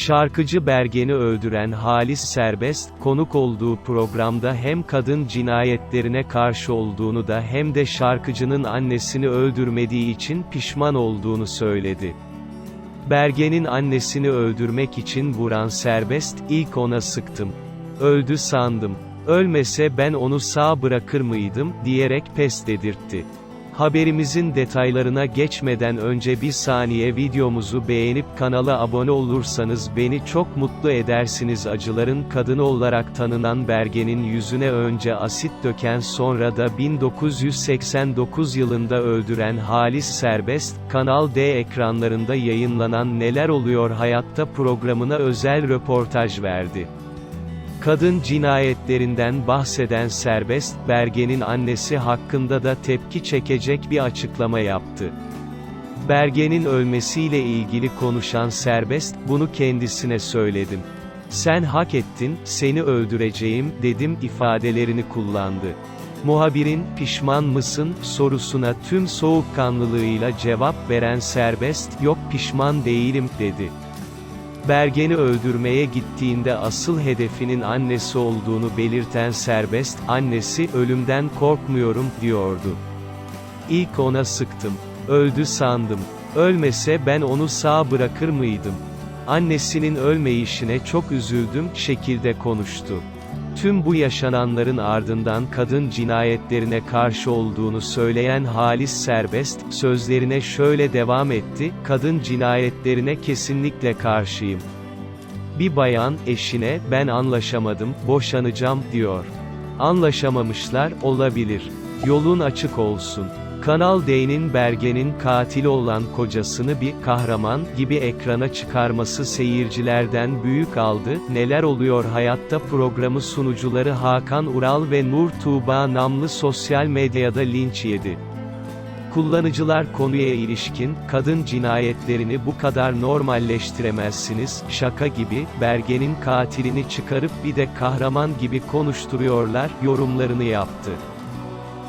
Şarkıcı Bergen'i öldüren Halis Serbest, konuk olduğu programda hem kadın cinayetlerine karşı olduğunu da hem de şarkıcının annesini öldürmediği için pişman olduğunu söyledi. Bergen'in annesini öldürmek için vuran Serbest, ilk ona sıktım. Öldü sandım. Ölmese ben onu sağ bırakır mıydım, diyerek pes dedirtti. Haberimizin detaylarına geçmeden önce bir saniye videomuzu beğenip kanala abone olursanız beni çok mutlu edersiniz acıların kadını olarak tanınan Bergen'in yüzüne önce asit döken sonra da 1989 yılında öldüren Halis Serbest, Kanal D ekranlarında yayınlanan Neler Oluyor Hayatta programına özel röportaj verdi. Kadın cinayetlerinden bahseden Serbest, Bergen'in annesi hakkında da tepki çekecek bir açıklama yaptı. Bergen'in ölmesiyle ilgili konuşan Serbest, bunu kendisine söyledim. Sen hak ettin, seni öldüreceğim, dedim ifadelerini kullandı. Muhabirin, pişman mısın, sorusuna tüm soğukkanlılığıyla cevap veren Serbest, yok pişman değilim, dedi. Bergen'i öldürmeye gittiğinde asıl hedefinin annesi olduğunu belirten Serbest, annesi, ölümden korkmuyorum, diyordu. İlk ona sıktım. Öldü sandım. Ölmese ben onu sağ bırakır mıydım? Annesinin ölmeyişine çok üzüldüm, şekilde konuştu. Tüm bu yaşananların ardından kadın cinayetlerine karşı olduğunu söyleyen Halis Serbest, sözlerine şöyle devam etti, kadın cinayetlerine kesinlikle karşıyım. Bir bayan, eşine, ben anlaşamadım, boşanacağım, diyor. Anlaşamamışlar, olabilir. Yolun açık olsun. Kanal D'nin Bergen'in katili olan kocasını bir kahraman gibi ekrana çıkarması seyircilerden büyük aldı. Neler oluyor hayatta programı sunucuları Hakan Ural ve Nur Tuğba namlı sosyal medyada linç yedi. Kullanıcılar konuya ilişkin, kadın cinayetlerini bu kadar normalleştiremezsiniz, şaka gibi, Bergen'in katilini çıkarıp bir de kahraman gibi konuşturuyorlar, yorumlarını yaptı.